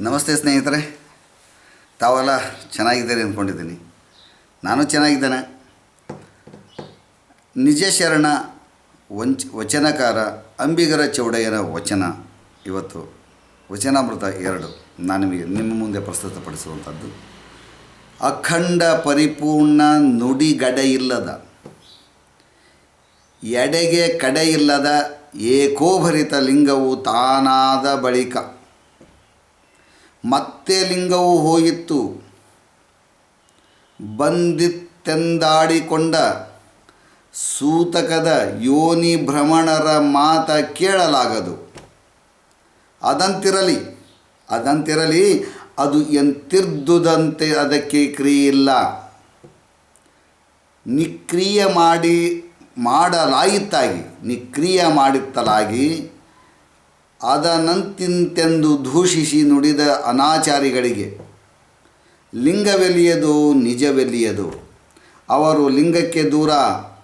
ನಮಸ್ತೆ ಸ್ನೇಹಿತರೆ. ತಾವೆಲ್ಲ ಚೆನ್ನಾಗಿದ್ದೀರಿ ಅಂದ್ಕೊಂಡಿದ್ದೀನಿ. ನಾನು ಚೆನ್ನಾಗಿದ್ದೇನೆ. ನಿಜ ಶರಣ ವಂಚ, ವಚನಕಾರ ಅಂಬಿಗರ ಚೌಡಯ್ಯನ ವಚನ ಇವತ್ತು ವಚನಾಮೃತ ಎರಡು. ನಾನು ನಿಮಗೆ ನಿಮ್ಮ ಮುಂದೆ ಪ್ರಸ್ತುತಪಡಿಸುವಂಥದ್ದು. ಅಖಂಡ ಪರಿಪೂರ್ಣ ನುಡಿಗಡೆಯಿಲ್ಲದ ಎಡೆಗೆ ಕಡೆಯಿಲ್ಲದ ಏಕೋಭರಿತ ಲಿಂಗವು ತಾನಾದ ಬಳಿಕ ಮತ್ತೆ ಲಿಂಗವು ಹೋಗಿತ್ತು. ಬಂದಿತ್ತೆಂದಾಡಿಕೊಂಡ ಸೂತಕದ ಯೋನಿ ಭ್ರಮಣರ ಮಾತ ಕೇಳಲಾಗದು. ಅದಂತಿರಲಿ ಅದಂತಿರಲಿ, ಅದು ಎಂತಿರ್ದುದಂತೆ ಅದಕ್ಕೆ ಕ್ರಿಯೆಯಿಲ್ಲ. ನಿಕ್ರಿಯ ಮಾಡಿ ಮಾಡಲಾಯಿತಾಗಿ, ನಿಕ್ರಿಯ ಮಾಡಿತ್ತಲಾಗಿ ಅದನಂತಿಂತೆಂದು ದೂಷಿಸಿ ನುಡಿದ ಅನಾಚಾರಿಗಳಿಗೆ, ಲಿಂಗವೆಲಿಯದು ನಿಜವೆಲಿಯದು? ಅವರು ಲಿಂಗಕ್ಕೆ ದೂರ,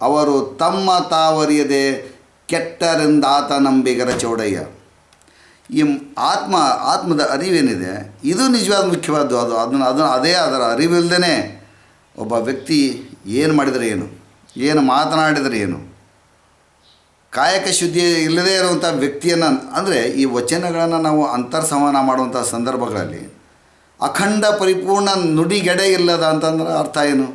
ಅವರು ತಮ್ಮ ತಾವರಿಯದೆ ಕೆಟ್ಟರೆಂದಾತ ನಂಬಿಗರ ಚೌಡಯ್ಯ. ಈ ಆತ್ಮ, ಆತ್ಮದ ಅರಿವೇನಿದೆ, ಇದು ನಿಜವಾದ ಮುಖ್ಯವಾದ್ದು, ಅದು, ಅದನ್ನು ಅದನ್ನು ಅದೇ ಅದರ ಅರಿವಿಲ್ಲದೇ ಒಬ್ಬ ವ್ಯಕ್ತಿ ಏನು ಮಾಡಿದರೆ ಏನು? ಏನು ಮಾತನಾಡಿದರೆ ಏನು? ಕಾಯಕ ಶುದ್ಧಿ ಇಲ್ಲದೇ ಇರುವಂಥ ವ್ಯಕ್ತಿಯನ್ನು ಅಂದರೆ ಈ ವಚನಗಳನ್ನು ನಾವು ಅಂತರ್ಸಮಾನ ಮಾಡುವಂಥ ಸಂದರ್ಭಗಳಲ್ಲಿ ಅಖಂಡ ಪರಿಪೂರ್ಣ ನುಡಿಗೆಡೆ ಇಲ್ಲದ ಅಂತಂದ್ರೆ ಅರ್ಥ ಏನು?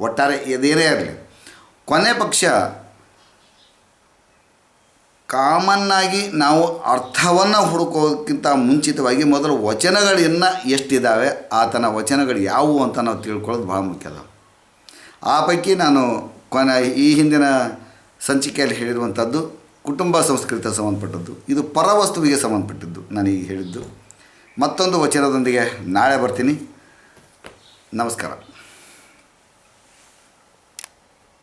ಒಟ್ಟಾರೆ ಇದೇನೇ ಇರಲಿ. ಕೊನೆ ಪಕ್ಷ ಕಾಮನ್ನಾಗಿ ನಾವು ಅರ್ಥವನ್ನು ಹುಡುಕೋದಕ್ಕಿಂತ ಮುಂಚಿತವಾಗಿ ಮೊದಲು ವಚನಗಳನ್ನು ಎಷ್ಟಿದ್ದಾವೆ ಆತನ ವಚನಗಳು ಯಾವುವು ಅಂತ ನಾವು ತಿಳ್ಕೊಳ್ಳೋದು ಭಾಳ ಮುಖ್ಯ ಅದ ಆ ಪೈಕಿ ನಾನು ಕೊನೆ ಈ ಹಿಂದಿನ ಸಂಚಿಕೆಯಲ್ಲಿ ಹೇಳಿರುವಂಥದ್ದು ಕುಟುಂಬ ಸಂಸ್ಕೃತ ಸಂಬಂಧಪಟ್ಟದ್ದು. ಇದು ಪರವಸ್ತುವಿಗೆ ಸಂಬಂಧಪಟ್ಟಿದ್ದು ನಾನು ಈಗ ಹೇಳಿದ್ದು. ಮತ್ತೊಂದು ವಚನದೊಂದಿಗೆ ನಾಳೆ ಬರ್ತೀನಿ. ನಮಸ್ಕಾರ.